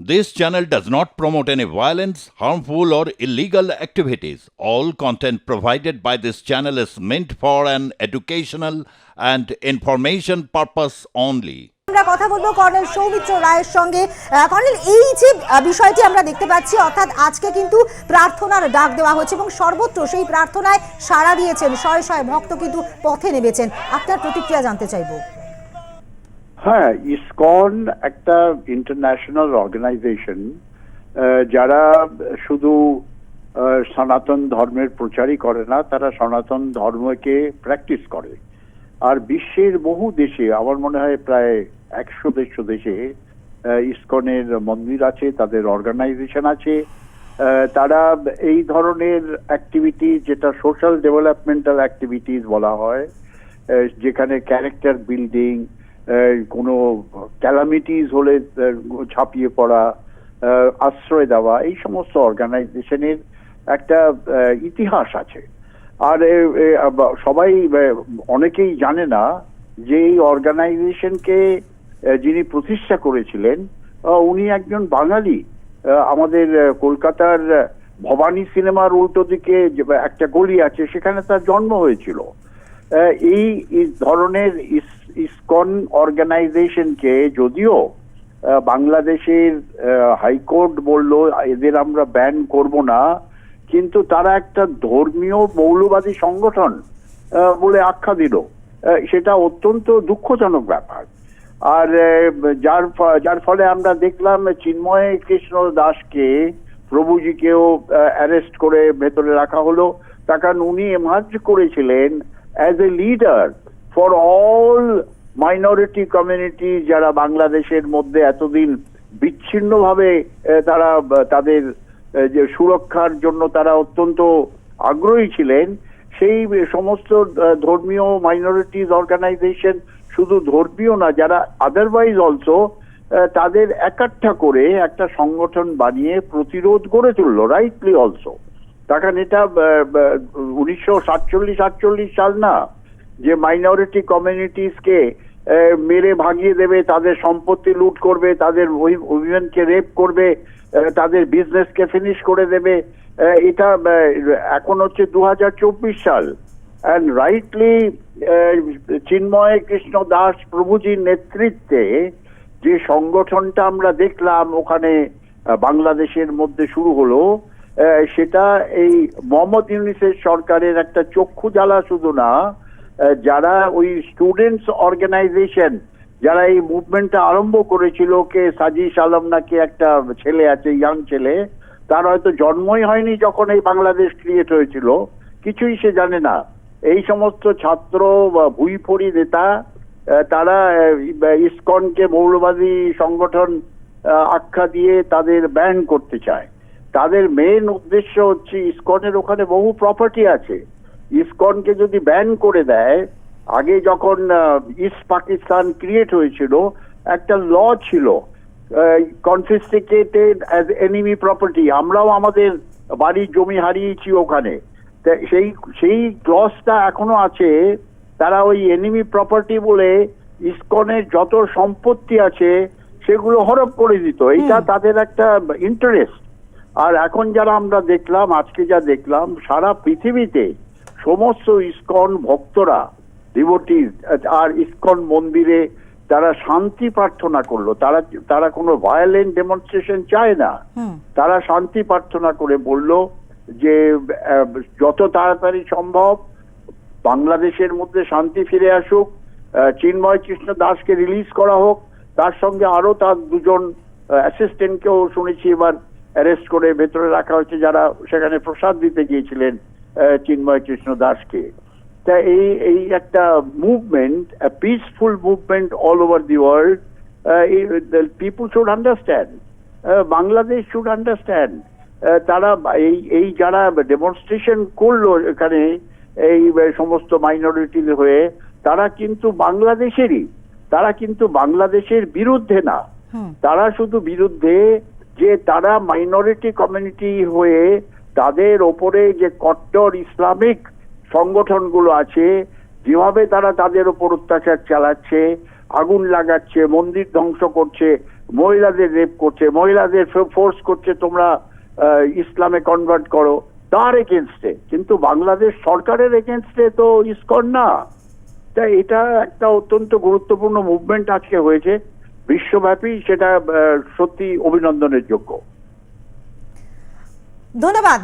This channel does not promote any violence, harmful, or illegal activities. All content provided by this channel is meant for an educational and information purpose only. আমরা কথা বলব colonel Soumitra রায়ের সঙ্গে colonel এই যে বিষয়টি আমরা দেখতে পাচ্ছি অর্থাৎ আজকে কিন্তু প্রার্থনার ডাক দেওয়া হচ্ছে এবং সর্বত্র সেই প্রার্থনায় সাড়া দিয়েছেন শয়ে শয়ে ভক্ত কিন্তু পথে নেমেছেন আপনার প্রতিক্রিয়া জানতে চাইব হ্যাঁ ইসকন একটা ইন্টারন্যাশনাল অর্গানাইজেশন যারা শুধু সনাতন ধর্মের প্রচারই করে না, তারা সনাতন ধর্মকে প্র্যাকটিস করে। আর বিশ্বের বহু দেশে, আমার মনে হয় প্রায় একশো দেড়শো দেশে ইসকনের মন্দির আছে, তাদের অর্গানাইজেশন আছে। তারা এই ধরনের অ্যাক্টিভিটি যেটা সোশ্যাল ডেভেলপমেন্টাল অ্যাক্টিভিটিস বলা হয় যেখানে ক্যারেক্টার বিল্ডিং কোনো ক্যালামিটিস হলে ছাপিয়ে পড়া আশ্রয় দেওয়া, এই সমস্ত অর্গানাইজেশনের একটা ইতিহাস আছে। আর সবাই অনেকেই জানে না যে এই অর্গানাইজেশনকে যিনি প্রতিষ্ঠা করেছিলেন উনি একজন বাঙালি। আমাদের কলকাতার ভবানী সিনেমার উল্টো দিকে একটা গলি আছে, সেখানে তার জন্ম হয়েছিল। এই ধরনের ইসকন অর্গানাইজেশনকে যদিও বাংলাদেশের হাইকোর্ট বলল এদের আমরা ব্যান করব না কিন্তু তারা একটা ধর্মীয় মৌলবাদী সংগঠন বলে আখ্যা দিল সেটা অত্যন্ত দুঃখজনক ব্যাপার আর যার যার ফলে আমরা দেখলাম চিন্ময় কৃষ্ণ দাসকে প্রভুজিকেও অ্যারেস্ট করে ভেতরে রাখা হলো কারণ উনি এমার্জ করেছিলেন as a leader for all minority community যারা বাংলাদেশের মধ্যে এতদিন বিচ্ছিন্নভাবে তারা তাদের যে সুরক্ষার জন্য তারা অত্যন্ত আগ্রহী ছিলেন, সেই সমস্ত ধর্মীয় মাইনরিটিজ অর্গানাইজেশন শুধু ধর্মীয় না, যারা আদারওয়াইজ অলসো তাদের একাঠা করে একটা সংগঠন বানিয়ে প্রতিরোধ গড়ে তুললো রাইটলি অলসো তখন এটা উনিশশো সাতচল্লিশ আটচল্লিশ সাল না যে মাইনরিটি কমিউনিটিসকে মেরে ভাগিয়ে দেবে, তাদের সম্পত্তি লুট করবে, তাদের উইমেনকে রেপ করবে তাদের বিজনেসকে ফিনিশ করে দেবে এটা এখন হচ্ছে দু হাজার চব্বিশ সাল। অ্যান্ড রাইটলি চিন্ময় কৃষ্ণ দাস প্রভুজির নেতৃত্বে যে সংগঠনটা আমরা দেখলাম ওখানে বাংলাদেশের মধ্যে শুরু হলো সেটা এই মোহাম্মদ ইউনিসের সরকারের একটা চক্ষু জ্বালা শুধু না যারা ওই স্টুডেন্টস অর্গানাইজেশন যারা এই মুভমেন্টটা আরম্ভ করেছিল, কে সাজিস আলম নাকি একটা ছেলে আছে ইয়াং ছেলে, তার হয়তো জন্মই হয়নি যখন এই বাংলাদেশ ক্রিয়েট হয়েছিল। কিছুই সে জানে না। এই সমস্ত ছাত্র বা ভুইফড়ি নেতা তারা ইসকনকে মৌলবাদী সংগঠন আখ্যা দিয়ে তাদের ব্যান করতে চায়। তাদের মেন উদ্দেশ্য হচ্ছে ইসকনের ওখানে বহু প্রপার্টি আছে। ইসকনকে যদি ব্যান করে দেয় আগে যখন ইস্ট পাকিস্তান ক্রিয়েট হয়েছিল একটা ল ছিল কনফিস্টিকেটেড অ্যাজ এনিমি প্রপার্টি আমরাও আমাদের বাড়ির জমি হারিয়েছি ওখানে। সেই সেই ক্লসটা এখনও আছে তারা ওই এনিমি প্রপার্টি বলে ইসকনের যত সম্পত্তি আছে সেগুলো হরপ করে দিত। এটা তাদের একটা ইন্টারেস্ট আর এখন যারা আমরা দেখলাম আজকে যা দেখলাম সারা পৃথিবীতে সমস্ত ইস্কন ভক্তরা ডিভোটিস আর ইস্কন মন্দিরে তারা শান্তি প্রার্থনা করল। তারা তারা কোনো ভায়োলেন্ট ডেমনস্ট্রেশন চায় না। তারা শান্তি প্রার্থনা করে বলল যে যত তাড়াতাড়ি সম্ভব বাংলাদেশের মধ্যে শান্তি ফিরে আসুক চিন্ময় কৃষ্ণ দাসকে রিলিজ করা হোক। তার সঙ্গে আরও তার দুজন অ্যাসিস্ট্যান্টকেও শুনেছি এবার অ্যারেস্ট করে ভেতরে রাখা হয়েছে যারা সেখানে প্রসাদ দিতে গিয়েছিলেন। চিন্ময় কৃষ্ণ দাসকে। তা এই এই একটা movement peaceful movement all over the world people should understand Bangladesh should understand তারা এই এই যারা ডেমনস্ট্রেশন করল এখানে এই সমস্ত মাইনরিটি হয়ে তারা কিন্তু বাংলাদেশেরই তারা কিন্তু বাংলাদেশের বিরুদ্ধে না। তারা শুধু বিরুদ্ধে যে তারা মাইনরিটি কমিউনিটি হয়ে তাদের ওপরে যে কট্টর ইসলামিক সংগঠনগুলো আছে, যেভাবে তারা তাদের ওপর অত্যাচার চালাচ্ছে, আগুন লাগাচ্ছে, মন্দির ধ্বংস করছে, মহিলাদের রেপ করছে, মহিলাদের ফোর্স করছে তোমরা ইসলামে কনভার্ট করো, তার এগেনস্টে কিন্তু বাংলাদেশ সরকারের এগেনস্টে তো ইসকন না। তা এটা একটা অত্যন্ত গুরুত্বপূর্ণ মুভমেন্ট আজকে হয়েছে। বিশ্বব্যাপী সেটা সত্যি অভিনন্দনের যোগ্য। ধন্যবাদ